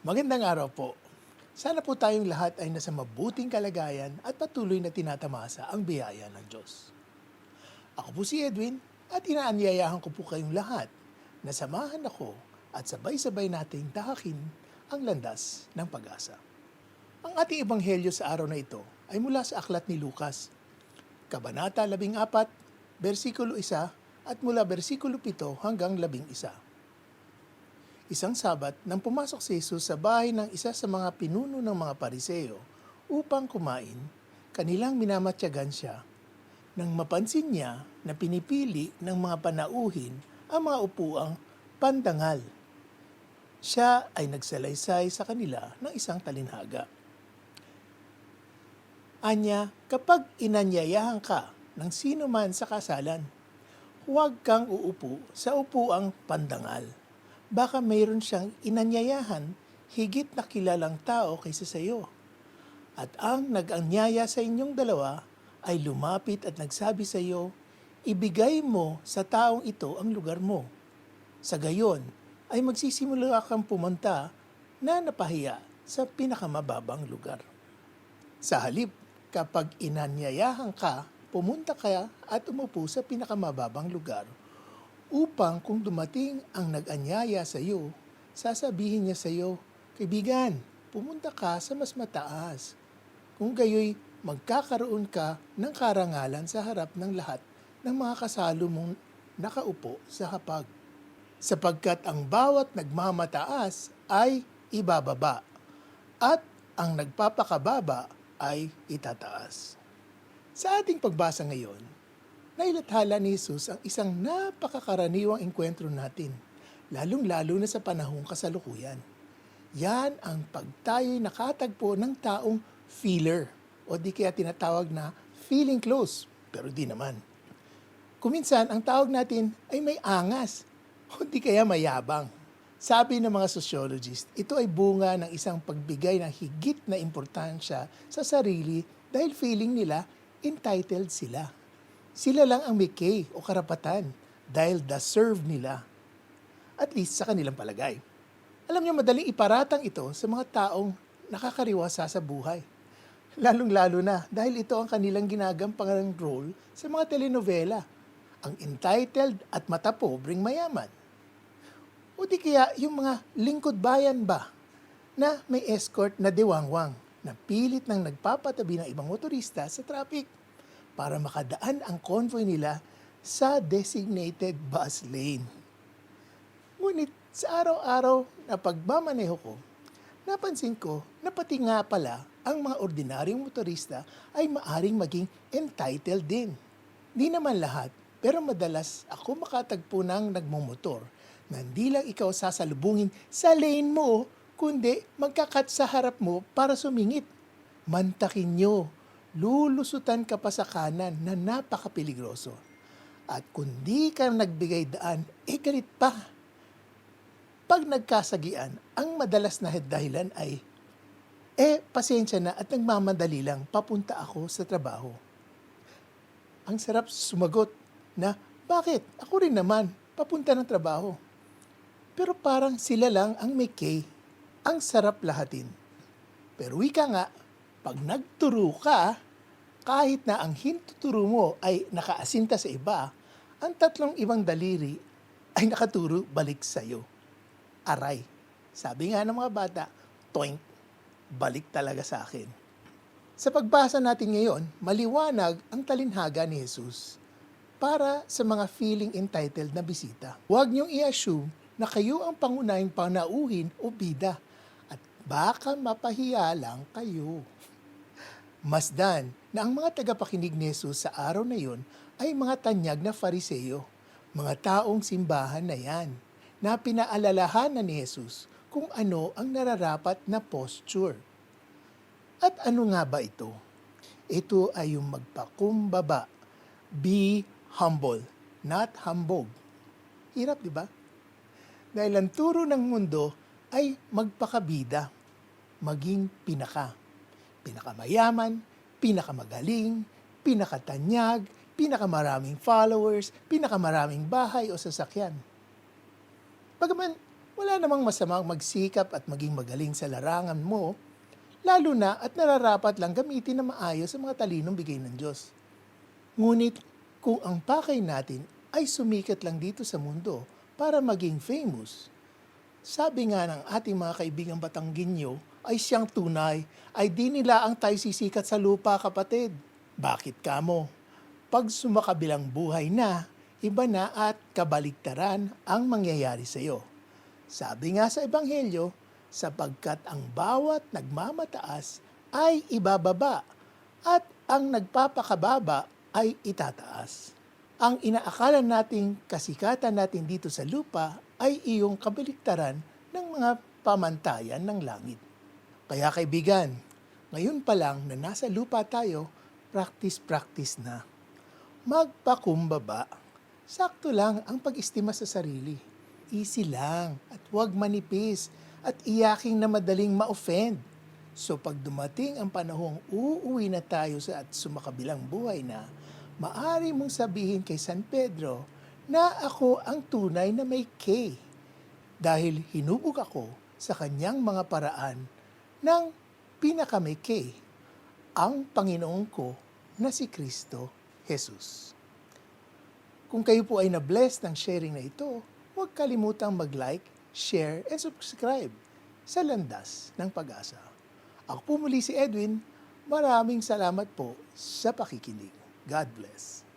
Magandang araw po. Sana po tayong lahat ay nasa mabuting kalagayan at patuloy na tinatamasa ang biyaya ng Diyos. Ako po si Edwin at inaanyayahan ko po kayong lahat na samahan ako at sabay-sabay nating tahakin ang landas ng pag-asa. Ang ating ebanghelyo sa araw na ito ay mula sa aklat ni Lucas, Kabanata 14, versikulo 1 at mula versikulo 7 hanggang 11. Isang sabat nang pumasok si Jesus sa bahay ng isa sa mga pinuno ng mga pariseo upang kumain, kanilang minamatyagan siya. Nang mapansin niya na pinipili ng mga panauhin ang mga upuang pandangal. Siya ay nagsalaysay sa kanila ng isang talinhaga. Anya, kapag inanyayahan ka ng sino man sa kasalan, huwag kang uupo sa upuang pandangal baka mayroon siyang inanyayahan higit na kilalang tao kaysa sa iyo. At ang nag-anyaya sa inyong dalawa ay lumapit at nagsabi sa iyo, ibigay mo sa taong ito ang lugar mo. Sa gayon ay magsisimula kang pumunta na napahiya sa pinakamababang lugar. Sa halip, kapag inanyayahan ka, pumunta ka at umupo sa pinakamababang lugar upang kung dumating ang nag-anyaya sa iyo, sasabihin niya sa iyo, Kaibigan, pumunta ka sa mas mataas. Kung gayoy, magkakaroon ka ng karangalan sa harap ng lahat ng mga kasalo mong nakaupo sa hapag. Sapagkat ang bawat nagmamataas ay ibababa at ang nagpapakababa ay itataas. Sa ating pagbasa ngayon, nailathala ni Jesus ang isang napakakaraniwang enkwentro natin, lalong-lalo na sa panahong kasalukuyan. Yan ang pagtayo'y nakatagpo ng taong feeler o di kaya tinatawag na feeling close, pero di naman. Kuminsan, ang tawag natin ay may angas o di kaya mayabang. Sabi ng mga sociologist, ito ay bunga ng isang pagbigay ng higit na importansya sa sarili dahil feeling nila entitled sila. Sila lang ang may kay o karapatan dahil deserve nila. At least sa kanilang palagay. Alam niyo, madaling iparatang ito sa mga taong nakakariwasa sa buhay. Lalong-lalo na dahil ito ang kanilang ginagampang role sa mga telenovela. Ang entitled at matapobreng mayaman. O di kaya yung mga lingkod bayan ba na may escort na diwangwang na pilit nang nagpapatabi ng ibang motorista sa traffic para makadaan ang convoy nila sa designated bus lane. Ngunit sa araw-araw na pagmamaneho ko, napansin ko na pati nga pala ang mga ordinaryong motorista ay maaring maging entitled din. Di naman lahat, pero madalas ako makatagpo ng nagmumotor na hindi lang ikaw sasalubungin sa lane mo, kundi magkakat sa harap mo para sumingit. Mantakin nyo, lulusutan ka pa sa kanan na napakapeligroso. At kung di ka nagbigay daan, eh galit pa. Pag nagkasagian, ang madalas na dahilan ay, eh pasensya na at nagmamadali lang, papunta ako sa trabaho. Ang sarap sumagot na, bakit? Ako rin naman, papunta ng trabaho. Pero parang sila lang ang may kay. Ang sarap lahatin. Pero wika nga, pag nagturo ka, kahit na ang hintuturo mo ay nakaasinta sa iba, ang tatlong ibang daliri ay nakaturo balik sa iyo. Aray. Sabi nga ng mga bata, toink, balik talaga sa akin. Sa pagbasa natin ngayon, maliwanag ang talinhaga ni Jesus para sa mga feeling entitled na bisita. Huwag niyong i-assume na kayo ang pangunahing panauhin o bida at baka mapahiya lang kayo. Masdan na ang mga tagapakinig ni Jesus sa araw na yon ay mga tanyag na fariseyo, mga taong simbahan na yan, na pinaalalahanan ni Jesus kung ano ang nararapat na posture. At ano nga ba ito? Ito ay yung magpakumbaba. Be humble, not humbog. Hirap, di ba? Dahil ang turo ng mundo ay magpakabida, maging pinaka. Pinakamayaman, pinakamagaling, pinakatanyag, pinakamaraming followers, pinakamaraming bahay o sasakyan. Bagaman, Wala namang masamang magsikap at maging magaling sa larangan mo, lalo na at nararapat lang gamitin na maayos sa mga talinong bigay ng Diyos. Ngunit kung ang pakay natin ay sumikat lang dito sa mundo para maging famous, sabi nga ng ating mga kaibigang Batangginyo ay siyang tunay ay di nila ang tayo sisikat sa lupa kapatid. Bakit kamo? Pag sumakabilang buhay na, iba na at kabaligtaran ang mangyayari sa iyo. Sabi nga sa Ebanghelyo, sapagkat ang bawat nagmamataas ay ibababa at ang nagpapakababa ay itataas. Ang inaakala nating kasikatan natin dito sa lupa ay iyong kabaligtaran ng mga pamantayan ng langit. Kaya kaibigan, ngayon pa lang na nasa lupa tayo, practice-practice na. Magpakumbaba. Sakto lang ang pag-estima sa sarili. Easy lang at huwag manipis at iyaking na madaling ma-offend. So pag dumating ang panahong uuwi na tayo sa at sumakabilang buhay na, maari mong sabihin kay San Pedro na ako ang tunay na may K dahil hinubog ako sa kanyang mga paraan ng pinakamay ang Panginoon ko na si Kristo Jesus. Kung kayo po ay na-bless ng sharing na ito, huwag kalimutang mag-like, share, and subscribe sa Landas ng Pag-asa. Ako po muli si Edwin. Maraming salamat po sa pakikinig. God bless.